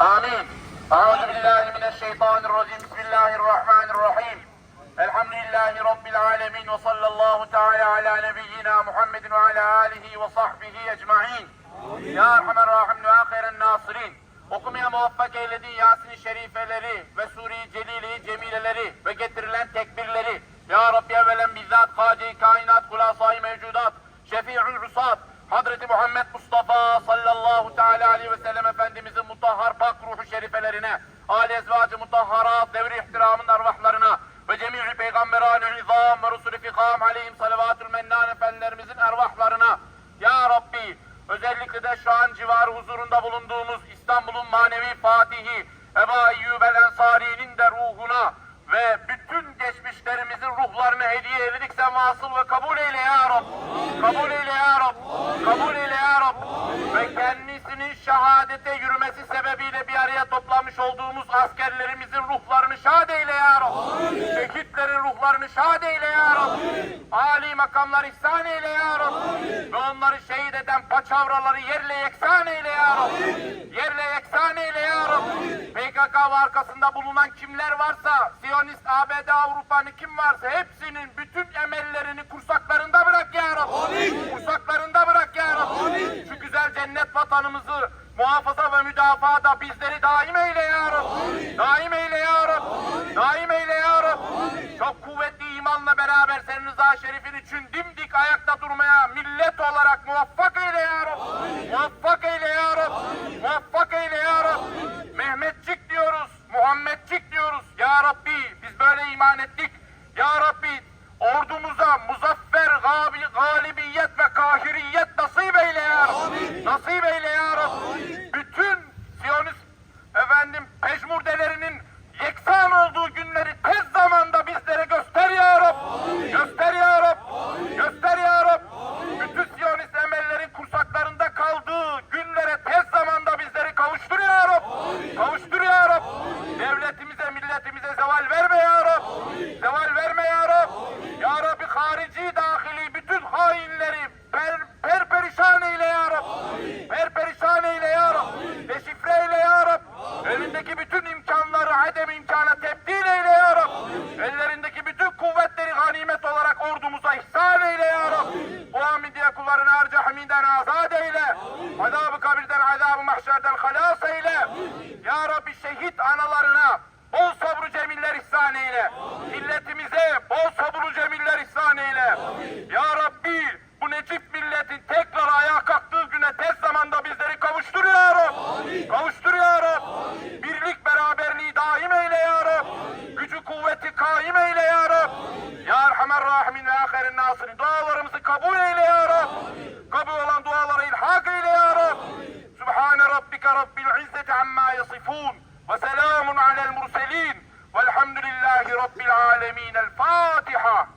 آمين أعوذ بالله من الشيطان الرجيم بسم الله الرحمن الرحيم الحمد لله رب العالمين وصلى الله تعالى على نبينا محمد وعلى آله وصحبه أجمعين Ya Erhamer Rahim ve Ahiren Nasirin Okumaya muvaffak eyledin Yasin-i Şerifeleri ve Suri Celili Cemileleri ve getirilen tekbirleri Ya Rabbi evvelen bizzat Hacı Kainat Kulasayı Mevcudat Şefi'ül Usat Hazreti Muhammed Mustafa sallallahu teala aleyhi ve sellem Efendimizin mutahhar pak ruhu şerifelerine, âli ezvacı mutahharat devri ihtiramın arvahlarına ve cemii peygamberan-ı ve rusulü fikam aleyhim salavatül mennan efendilerimizin ervahlarına Ya Rabbi özellikle de şu an civarı huzurunda bulunduğumuz İstanbul'un manevi fatihi Eba Eyyub el Ensari'nin de ruhuna ve bütün geçmişlerimizin ruhlarını hediye edildik sen vasıl ve kabul eyle ya Rab. Kabul eyle ya Rab. Kabul eyle ya Rab. Ve kendisinin şehadete yürümesi sebebiyle bir araya toplamış olduğumuz askerlerimizin ruhlarını şad eyle ya Rab. Şehitlerin ruhlarını şad eyle ya Rab. Ali makamlar ihsan eyle ya Rab. Ve onları şehit eden paçavraları yerle yeksan eyle ya Rab. Yerle yeksan eyle ya Rab. PKK ve arkasında bulunan kimler varsa, Siyonist ABD Avrupa'nın kim varsa hepsinin bütün emellerini kursaklarında bırak ya Rab. Kursaklarında bırak ya Rab. Şu güzel cennet vatanımızı muhafaza ve müdafada bizleri daim eyle ya Rab. Daim eyle ya Rab. Daim eyle ya Rab. Çok kuvvetli imanla beraber senin rıza şerifin için dimdik ayakta durmaya millet olarak muvaffak eyle ya Rab. Muvaffak eyle ya Rab. Muvaffak eyle ya Rab. Mehmetçik diyoruz, Muhammedcik diyoruz. Ya Rabbi biz böyle iman ettik. Ya Rabbi ordumuza muzaffer gabi, galibiyet ve kahiriyet nasip eyle ya Rabbi. Nasip eyle ya Rabbi. Bütün Siyonist efendim peşmurdelerinin yeksan olduğu günleri tez zamanda bizlere göster ya Rab. Göster ya Rab. Göster ya Rab. Bütün Siyonist emellerin kursaklarında kaldığı günlere tez zamanda bizleri kavuştur ya Rab. Kavuştur ya Rab. Devletimize, milletimize zeval verme ya Rab. Zeval verme ya Rab. Ya Rabbi harici dahili bütün hainleri per, per perişan eyle ya Rab. Per perişan eyle ya Rab. Deşifre eyle ya Rab. Elindeki bütün imkanları adem imkana tebdil eyle ya Rab. Ellerindeki bütün kuvvetleri ganimet olarak ordumuza ihsan eyle ya Rab. Bu hamidiye kullarını harca haminden azad eyle. Azabı kabirden, azabı mahşerden halas eyle. Ya Rabbi şehit analarına bol sabrı cemiller ihsan eyle. Milletimize bol sabrı cemiller ihsan Rahimin ve Ahirin Nasirin dualarımızı kabul eyle ya Rab. Kabul olan dualara ilhak eyle ya Rab. Sübhane Rabbike Rabbil İzzeti amma yasifun. Ve selamun alel murselin. Velhamdülillahi Rabbil alemin. El Fatiha.